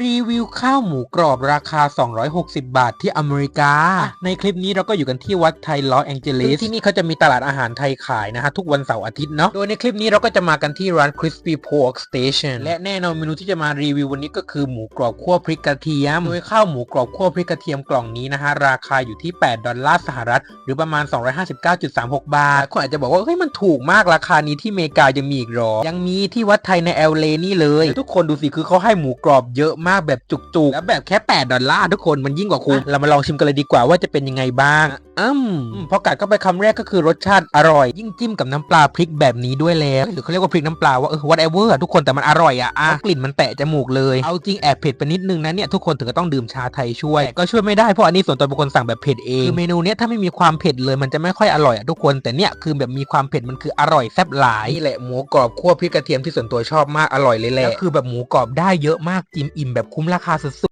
รีวิวข้าวหมูกรอบราคา 260 บาทที่อเมริกา ในคลิปนี้เราก็อยู่กันที่วัดไทยลอสแองเจลิสที่นี่เขาจะมีตลาดอาหารไทยขายนะฮะ ทุกวันเสาร์อาทิตย์เนาะ โดยในคลิปนี้เราก็จะมากันที่ร้าน Crispy Pork Station และแน่นอนเมนูที่จะมารีวิววันนี้ก็คือหมูกรอบคั่วพริกกระเทียม โดยข้าวหมูกรอบคั่วพริกกระเทียมกล่องนี้นะฮะราคาอยู่ที่ 8 ดอลลาร์สหรัฐ หรือประมาณ 259.36 บาทคนอาจจะบอกว่าเฮ้ยมันถูกมากราคานี้ที่อเมริกายังมีอีกหรอ ยังมีที่วัดไทยในเอลเลนี่เลยแล้วทุกคนดูสิคือเขาให้หมูกรอบเยอะมากแบบจุกๆ แล้วแบบแค่ 8 ดอลลาร์ทุกคนมันยิ่งกว่าคุ้มเรามาลองชิมกันเลยดีกว่าว่าจะเป็นยังไงบ้างอืมพอกัดเข้าไปคำแรกก็คือรสชาติอร่อย ยิ่งจิ้มกับน้ำปลาพริกแบบนี้ด้วยแล้วหรือเขาเรียกว่าพริกน้ำปลาว่าเออ whatever อะทุกคนแต่มันอร่อยอะอะกลิ่นมันแตะจมูกเลยเอาจริงแอบเผ็ดไปนิดนึงนะเนี่ยทุกคนถึงก็ต้องดื่มชาไทยช่วยแต่ก็ช่วยไม่ได้เพราะอันนี้ส่วนตัวเป็นคนสั่งแบบเผ็ดเองคือเมนูเนี้ยถ้าไม่มีความเผ็ดเลยมันจะไม่ค่อยอร่อยอะทุกคนแต่เนี่ยคือแบบมีความเผ็ดมันคืออร่อยแซ่บหลายนี่แหละหมูกรอบคั่วพริกกระเทียมที่ส่วนตัวชอบมากอร่อยเลยแหละแล้วคือแบบหมูกรอบได้เยอะมากจิ้มอิ่มแบบคุ้มราคาสุด